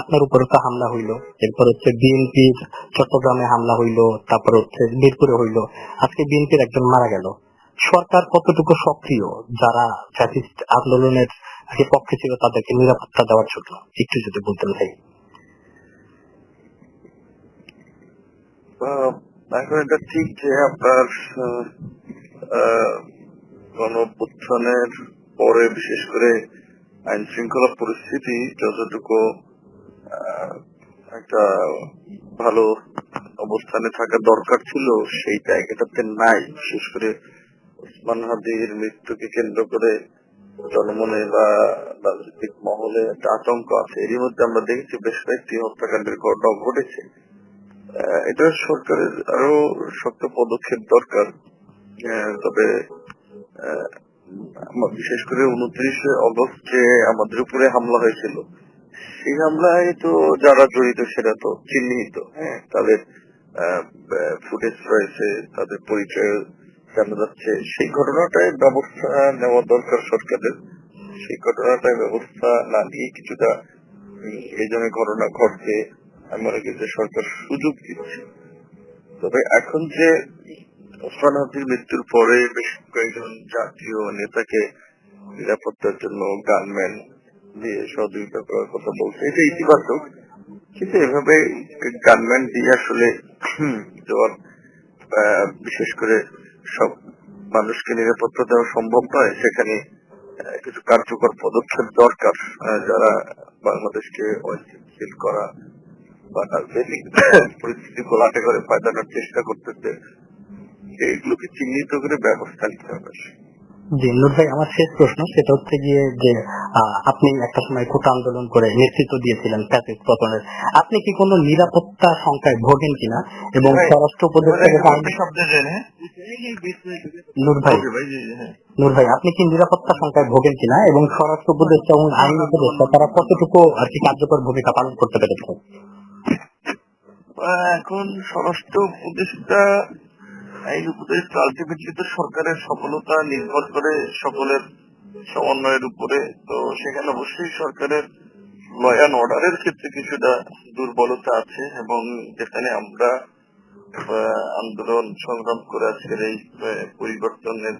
আপনার উপরে তো হামলা হইল। এরপর হচ্ছে বিএনপি চট্টগ্রামে হামলা হইল, তারপর হচ্ছে মিরপুরে হইল। আজকে বিএনপির একজন মারা গেল। সরকার কতটুকু সক্রিয়? যারা ফ্যাসিস্ট আন্দোলনের পক্ষে ছিল, তাদেরকে নিরাপত্তা দেওয়ার জন্য একটু যদি বলতেন ভাই। এখন এটা ঠিক যে আপনার গণ অভ্যুত্থানের পরে বিশেষ করে আইন শৃঙ্খলা পরিস্থিতি যতটুকু একটা ভালো অবস্থানে থাকা দরকার ছিল, সেই জায়গাটাতে নাই। বিশেষ করে ওসমান হাদির মৃত্যুকে কেন্দ্র করে জনমনে বা রাজনৈতিক মহলে একটা আতঙ্ক আছে। এরই মধ্যে আমরা দেখেছি বেশ কয়েকটি হত্যাকাণ্ডের ঘটনা ঘটেছে। এটা সরকারের আরও শক্ত পদক্ষেপ দরকার। তবে বিশেষ করে উনত্রিশে অগস্ট আমাদের উপরে হামলা হয়েছিল। সেই হামলায় তো যারা জড়িত সেটা তো চিহ্নিত। হ্যাঁ। তাদের ফুটেজ রয়েছে তাদের পরিচয় জানা যাচ্ছে। সেই ঘটনাটায় ব্যবস্থা নেওয়া দরকার সরকারের। সেই ঘটনাটায় ব্যবস্থা না নিয়ে কিছুটা এই জন্য ঘটনা ঘটছে আমি মনে করি যে সরকার সুযোগ দিচ্ছে। তবে এখন যে ওসমান হাদির মৃত্যুর পরে বেশ কয়েকজন জাতীয় নেতাকে নিরাপত্তার জন্য গানম্যান দিয়ে সহযোগিতা করার কথা বলছে, এটা ইতিবাচক। কিন্তু এভাবে গানম্যান দিয়ে আসলে দেওয়ার বিশেষ করে সব মানুষকে নিরাপত্তা দেওয়া সম্ভব নয়, সেখানে কিছু কার্যকর পদক্ষেপ দরকার যারা বাংলাদেশকে অস্থিতিশীল করা বা রাজনৈতিক পরিস্থিতি ঘোলাটে করে পাঠানোর চেষ্টা করতেছে, এইগুলোকে চিহ্নিত করে ব্যবস্থা নিতে হবে। জি নূর ভাই আমার শেষ প্রশ্ন সেটা হচ্ছে গিয়ে যে আপনি একটা সময় কোটা আন্দোলন করে নেতৃত্ব দিয়েছিলেন ফ্যাসিস্ট পতনের। আপনি কি কোনো নিরাপত্তা সংখ্যায় ভোগেন কিনা? এবং স্বরাষ্ট্র নূর ভাই। নূর ভাই আপনি কি নিরাপত্তা সংখ্যায় ভোগেন কিনা? এবং স্বরাষ্ট্র উপদেষ্টা এবং আইন উপদেষ্টা তারা কতটুকু আর কি কার্যকর ভূমিকা পালন করতে পেরেছে? এখন স্বরাষ্ট্র উপদেষ্টা আইন উপদেষ্টা আলটিমেটলি তো সরকারের সফলতা নির্ভর করে সকলের সমন্বয়ের উপরে। তো সেখানে অবশ্যই সরকারের ল অ্যান্ড অর্ডারের ক্ষেত্রে কিছুটা দুর্বলতা আছে এবং যেখানে আমরা আন্দোলন সংগ্রাম করে আজকের এই পরিবর্তনের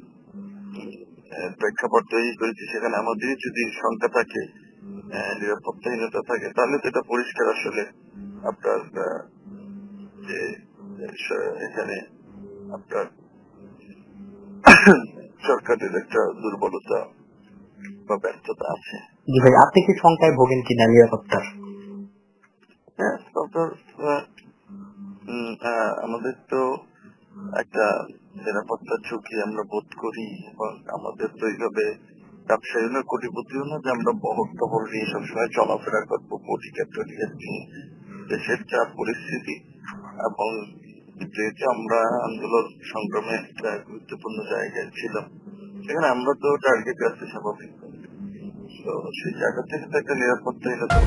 প্রেক্ষাপট তৈরি করেছি, সেখানে আমাদেরই যদি সংখ্যা থাকে নিরাপত্তাহীনতা থাকে, তাহলে তো এটা পরিষ্কার আসলে আপনার যে এখানে আপনার সরকারের একটা দুর্বলতা বা ব্যর্থতা আছে জি ভাই আপনি কি সংখ্যায় ভোগেন কিনা নিরাপত্তার হ্যাঁ সরকার আমাদের তো একটা নিরাপত্তা ঝুঁকি আমরা বোধ করি এবং আমাদের তো এইভাবে ব্যবসায়ী না কোটিপতিও না যে আমরা বহর টহর নিয়ে সবসময় চলাফেরা করব নিয়ে দেশের যা পরিস্থিতি এবং যেহেতু আমরা আন্দোলন সংগ্রামে একটা গুরুত্বপূর্ণ জায়গায় ছিলাম, সেখানে আমরা তো টার্গেট আছে স্বাভাবিক। তো সেই জায়গা থেকে তো একটা নিরাপত্তাহীনতা